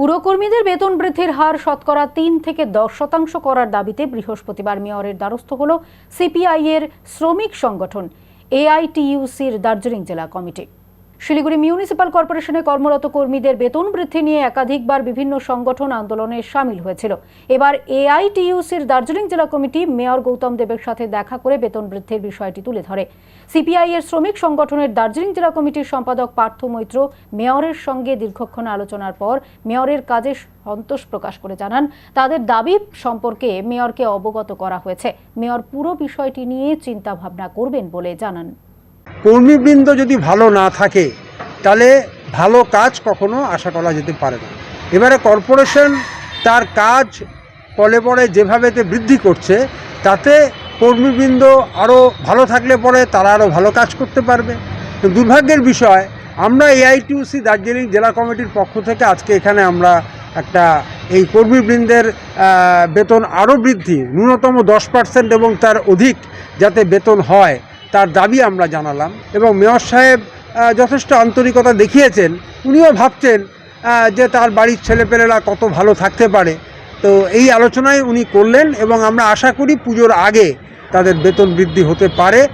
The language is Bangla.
পুরকর্মীদের বেতন বৃদ্ধির হার শতকরা তিন থেকে দশ শতাংশ করার দাবিতে বৃহস্পতিবার মেয়রের দ্বারস্থ হল সিপিআই এর শ্রমিক সংগঠন, এআইটিইউসির দার্জিলিং জেলা কমিটি। শিলিগুড়ি মিউনিসিপাল কর্পোরেশনে কর্মরত কর্মীদের বেতন বৃদ্ধি নিয়ে একাধিকবার বিভিন্ন সংগঠন আন্দোলনে সামিল হয়েছিল। এবার এআইটিইউসির দার্জিলিং জেলা কমিটি মেয়র গৌতম দেবের সাথে দেখা করে বেতন বৃদ্ধির বিষয়টি তুলে ধরে। সিপিআই এর শ্রমিক সংগঠনের দার্জিলিং জেলা কমিটির সম্পাদক পার্থ মৈত্র মেয়রের সঙ্গে দীর্ঘক্ষণ আলোচনার পর মেয়রের কাজে সন্তোষ প্রকাশ করে জানান, তাদের দাবি সম্পর্কে মেয়রকে অবগত করা হয়েছে। মেয়র পুরো বিষয়টি নিয়ে চিন্তা ভাবনা করবেন বলে জানান। কর্মীবৃন্দ যদি ভালো না থাকে, তাহলে ভালো কাজ কখনো আশা করা যেতে পারে না। এবারে কর্পোরেশন তার কাজ পলে পরে যেভাবেতে বৃদ্ধি করছে, তাতে কর্মীবৃন্দ আরও ভালো থাকলে পরে তারা আরও ভালো কাজ করতে পারবে। দুর্ভাগ্যের বিষয়, আমরা এআইটিউসি দার্জিলিং জেলা কমিটির পক্ষ থেকে আজকে এখানে আমরা একটা এই কর্মীবৃন্দের বেতন আরও বৃদ্ধি, ন্যূনতম দশ পার্সেন্ট এবং তার অধিক যাতে বেতন হয় তার দাবি আমরা জানালাম এবং মেয়র সাহেব যথেষ্ট আন্তরিকতা দেখিয়েছেন। উনিও ভাবছেন যে তার বাড়ির ছেলেপেলেরা কত ভালো থাকতে পারে। তো এই আলোচনায় উনি করলেন এবং আমরা আশা করি পুজোর আগে তাদের বেতন বৃদ্ধি হতে পারে।